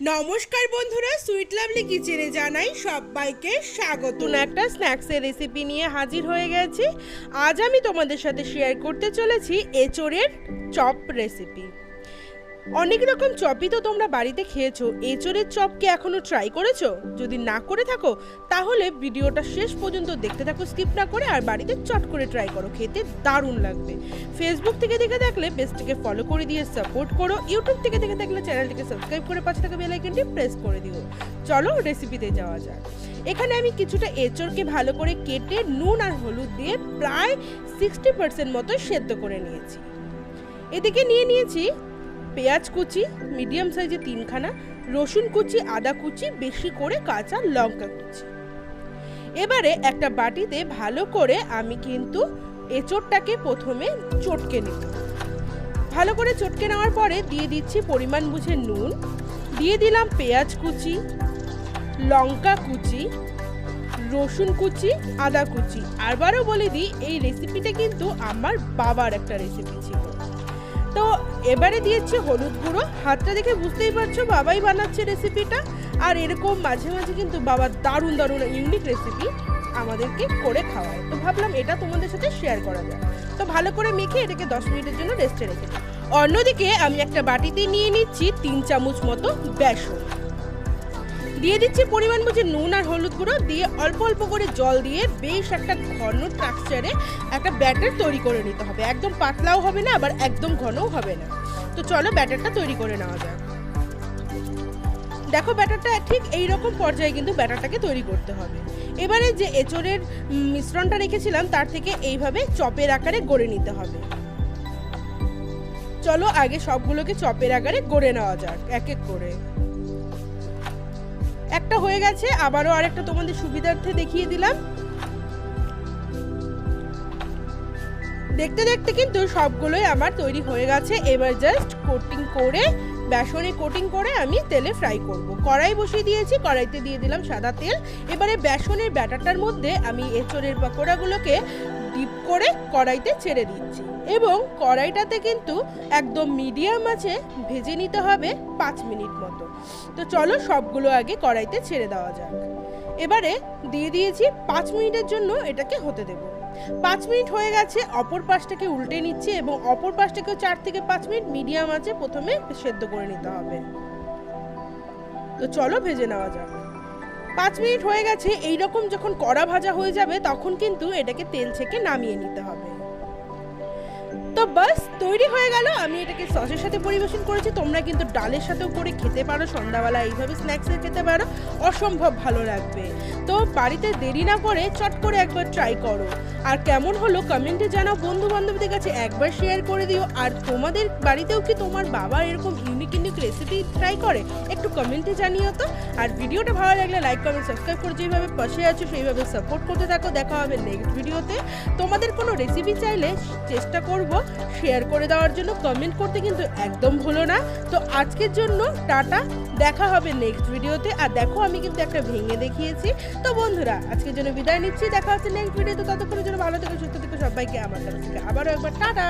নমস্কার বন্ধুরা sweet lovely কিচেনে জানাই সবাইকে স্বাগত। একটা স্ন্যাক্সের রেসিপি নিয়ে হাজির হয়ে গেছি। আজ আমি তোমাদের সাথে শেয়ার করতে চলেছি এচোরের চপ রেসিপি অনেক রকম চপই তো তোমরা বাড়িতে খেয়েছো। এচোরের চপ কি এখনও ট্রাই করেছ? যদি না করে থাকো, তাহলে ভিডিওটা শেষ পর্যন্ত দেখতে থাকো স্কিপ না করে, আর বাড়িতে চট করে ট্রাই করো, খেতে দারুণ লাগবে। ফেসবুক থেকে দেখে থাকলে পেজটিকে ফলো করে দিয়ে সাপোর্ট করো ইউটিউব থেকে দেখে থাকলে চ্যানেলটিকে সাবস্ক্রাইব করে পাশে থাকা বেল আইকনটি প্রেস করে দিও। চলো রেসিপিতে যাওয়া যাক। এখানে আমি কিছুটা এঁচড়কে ভালো করে কেটে নুন আর হলুদ দিয়ে প্রায় সিক্সটি পার্সেন্ট মতো সেদ্ধ করে নিয়েছি। এদিকে নিয়ে নিয়েছি পেঁয়াজ কুচি মিডিয়াম সাইজে তিনখানা, রসুন কুচি, আদা কুচি, বেশি করে কাঁচা লঙ্কা কুচি। এবারে একটা বাটিতে ভালো করে আমি কিন্তু এঁচড়টাকে প্রথমে চটকে নেব। ভালো করে চটকে নেওয়ার পরে দিয়ে দিচ্ছি পরিমাণ বুঝে নুন। দিয়ে দিলাম পেঁয়াজ কুচি, লঙ্কা কুচি, রসুন কুচি, আদা কুচি। আরবারও বলে দিই, এই রেসিপিটা কিন্তু আমার বাবার একটা রেসিপি ছিল। তো এবারে দিয়েছি হলুদ গুঁড়ো। হাতটা দেখে বুঝতেই পারছ, বাবাই বানাচ্ছে রেসিপিটা আর এরকম মাঝে মাঝে কিন্তু বাবার দারুণ দারুণ ইউনিক রেসিপি আমাদেরকে করে খাওয়ায়। তো ভাবলাম এটা তোমাদের সাথে শেয়ার করা যায় তো ভালো করে মেখে এটাকে দশ মিনিটের জন্য রেস্টে রেখে অন্যদিকে আমি একটা বাটিতে নিয়ে নিচ্ছি তিন চামচ মতো বেসন। দিয়ে দিচ্ছি পরিমাণ বুঝে নুন আর হলুদ গুঁড়ো, দিয়ে অল্প অল্প করে জল দিয়ে বেশ একটা ঘন ট্রাকচারে একটা ব্যাটার তৈরি করে নিতে হবে। একদম পাতলাও হবে না, আবার একদম ঘনও হবে না। তো চলো ব্যাটারটা তৈরি করে নেওয়া যাক। দেখো ব্যাটারটা ঠিক এই রকম পর্যায়ে কিন্তু ব্যাটারটাকে তৈরি করতে হবে। এবারে যে এঁচড়ের মিশ্রণটা রেখেছিলাম, তার থেকে এইভাবে চপের আকারে গড়ে নিতে হবে। চলো আগে সবগুলোকে চপের আকারে গড়ে নেওয়া যাক, এক এক করে। একটা হয়ে গেছে, আবারও আরেকটা তোমাদের সুবিধার্থে দেখিয়ে দিলাম। দেখতে দেখতে কিন্তু সবগুলোই আমার তৈরি হয়ে গেছে। এবার জাস্ট কোটিং করে, বেসনে কোটিং করে আমি তেলে ফ্রাই করব। কড়াই বসিয়ে দিয়েছি, কড়াইতে দিয়ে দিলাম সাদা তেল। এবারে বেসনের ব্যাটারটার মধ্যে আমি এঁচড়ের পকোড়াগুলোকে ডিপ করে কড়াইতে ছেড়ে দিচ্ছি। এবং কড়াইটাতে কিন্তু একদম মিডিয়াম আছে, ভেজে নিতে হবে পাঁচ মিনিট মতো। তো চলো সবগুলো আগে কড়াইতে ছেড়ে দেওয়া যাক। এবারে দিয়ে দিয়েছি পাঁচ মিনিটের জন্য এটাকে হতে দেব। পাঁচ মিনিট হয়ে গেছে, অপর পাশটাকে উল্টে নিচ্ছি এবং অপর পাশটাকেও চার থেকে পাঁচ মিনিট মিডিয়াম আছে, প্রথমে সেদ্ধ করে নিতে হবে। তো চলো ভেজে নেওয়া যাক। পাঁচ মিনিট হয়ে গেছে এই রকম যখন কড়া ভাজা হয়ে যাবে, তখন কিন্তু এটাকে তেল থেকে নামিয়ে নিতে হবে। তো বাস, তৈরি হয়ে গেল। আমি এটাকে সসের সাথে পরিবেশন করেছি। তোমরা কিন্তু ডালের সাথেও করে খেতে পারো, সন্ধ্যাবেলা এইভাবে স্ন্যাক্সে খেতে পারো। অসম্ভব ভালো লাগবে। তো বাড়িতে দেরি না করে চট করে একবার ট্রাই করো। আর কেমন হলো কমেন্টে জানাও। বন্ধু বান্ধবদের কাছে একবার শেয়ার করে দিও। আর তোমাদের বাড়িতেও কি তোমার বাবা এরকম ইউনিক ইউনিক রেসিপি ট্রাই করে? একটু কমেন্টে জানিও তো। আর ভিডিওটা ভালো লাগলে লাইক কমেন্ট সাবস্ক্রাইব করে যেভাবে পাশে আছো, সেইভাবে সাপোর্ট করতে থাকো। দেখা হবে নেক্সট ভিডিওতে তোমাদের কোনো রেসিপি চাইলে চেষ্টা করব শেয়ার করে দেওয়ার জন্য। কমেন্ট করতে কিন্তু একদম ভুলো না। তো আজকের জন্য টাটা, দেখা হবে নেক্সট ভিডিওতে আর দেখো, আমি কিন্তু একটা ভেঙে দেখিয়েছি। তো বন্ধুরা, আজকের জন্য বিদায় নিচ্ছি। দেখা হচ্ছে নেক্সট ভিডিওতে ততক্ষণের জন্য ভালো থেকে, সুস্থ থেকে, সবাইকে আমার থেকে আবারও একবার টাটা।